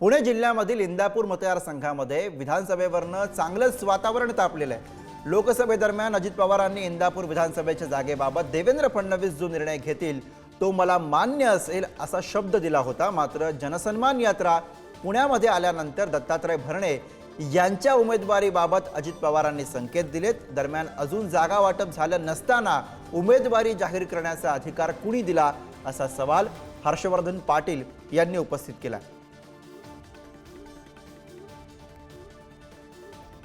पुणे जिल्ह्यामधील इंदापूर मतदारसंघामध्ये विधानसभेवरनं चांगलंच वातावरण तापलेलं आहे. लोकसभेदरम्यान अजित पवारांनी इंदापूर विधानसभेच्या जागेबाबत देवेंद्र फडणवीस जो निर्णय घेतील तो मला मान्य असेल असा शब्द दिला होता. मात्र जनसन्मान यात्रा पुण्यामध्ये आल्यानंतर दत्तात्रय भरणे यांच्या उमेदवारीबाबत अजित पवारांनी संकेत दिलेत. दरम्यान अजून जागा वाटप झालं नसताना उमेदवारी जाहीर करण्याचा अधिकार कुणी दिला असा सवाल हर्षवर्धन पाटील यांनी उपस्थित केला.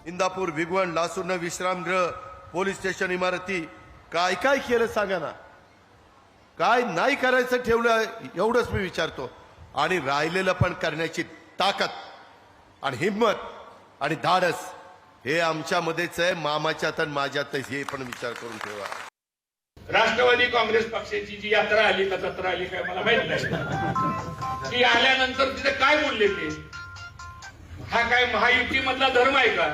इंदापूर भिगवण लासूर्ण विश्रामगृह पोलीस स्टेशन इमारती. काय काय केलं सांगा ना. काय नाही करायचं ठेवलं एवढंच मी विचारतो. आणि राहिलेलं पण करण्याची ताकद आणि हिंमत आणि धाडस हे आमच्यामध्येच आहे मामाच्यात आणि माझ्यातच हे पण विचार करून ठेवा. राष्ट्रवादी काँग्रेस पक्षाची जी यात्रा आली का जत्रा आली काय मला माहीत नाही. ती आल्यानंतर तिथे काय बोलले ते? हा काय महायुती मधला धर्म आहे का?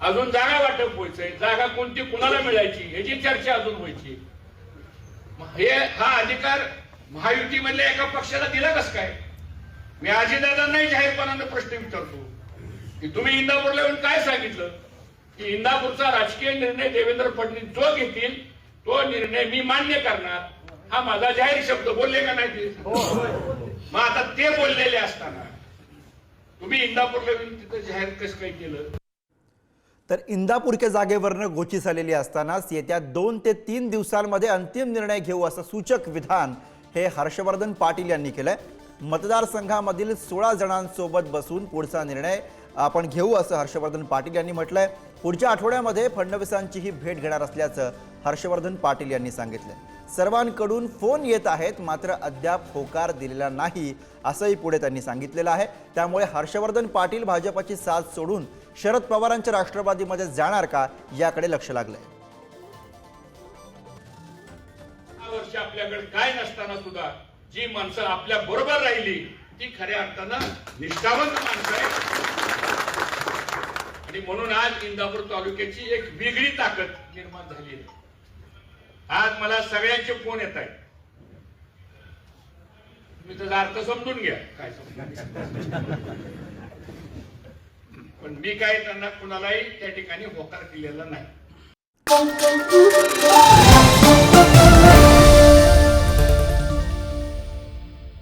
अजून जागा वाटप व्हायचंय. जागा कोणती कुणाला मिळायची ह्याची चर्चा अजून व्हायची. हे हा अधिकार महायुती मधल्या एका पक्षाला दिला कस काय? मी अजितदादांनाही जाहीरपणानं प्रश्न विचारतो. की तुम्ही इंदापूरला येऊन काय सांगितलं? की इंदापूरचा राजकीय निर्णय देवेंद्र फडणवीस जो घेतील तो निर्णय मी मान्य करणार. हा माझा जाहीर शब्द बोलले का नाही ते? मग आता ते बोललेले असताना तुम्ही इंदापूरला येऊन तिथं जाहीर कसं काय केलं? तर इंदापूरच्या जागेवरनं गोची झालेली असतानाच येत्या दोन ते तीन दिवसांमध्ये अंतिम निर्णय घेऊ असं सूचक विधान हे हर्षवर्धन पाटील यांनी केलंय. मतदारसंघामधील सोळा जणांसोबत बसून पुढचा निर्णय आपण घेऊ असं हर्षवर्धन पाटील यांनी म्हटलंय. पुढच्या आठवड्यामध्ये फडणवीसांचीही भेट घेणार असल्याचं हर्षवर्धन पाटील यांनी सांगितलंय. सर्वांकडून फोन येत आहेत मात्र अद्याप होकार दिलेला नाही असंही पुढे त्यांनी सांगितलेलं आहे. त्यामुळे हर्षवर्धन पाटील भाजपाची साथ सोडून शरद पवारांच्या राष्ट्रवादीमध्ये जाणार का याकडे लक्ष लागलंय. दहा वर्ष आपल्याकडे काय नसताना सुद्धा जी माणसं आपल्या बरोबर राहिली ती खऱ्या अर्थानं निष्ठावंत माणसं आहे आणि म्हणून आज इंदापूर तालुक्याची एक वेगळी ताकद निर्माण झाली आहे. आज मला सगळ्यांचे फोन येत आहेत. तुम्ही त्याचा अर्थ समजून घ्या. काय समजून पण मी काय त्यांना कुणालाही त्या ठिकाणी होकार दिलेला नाही.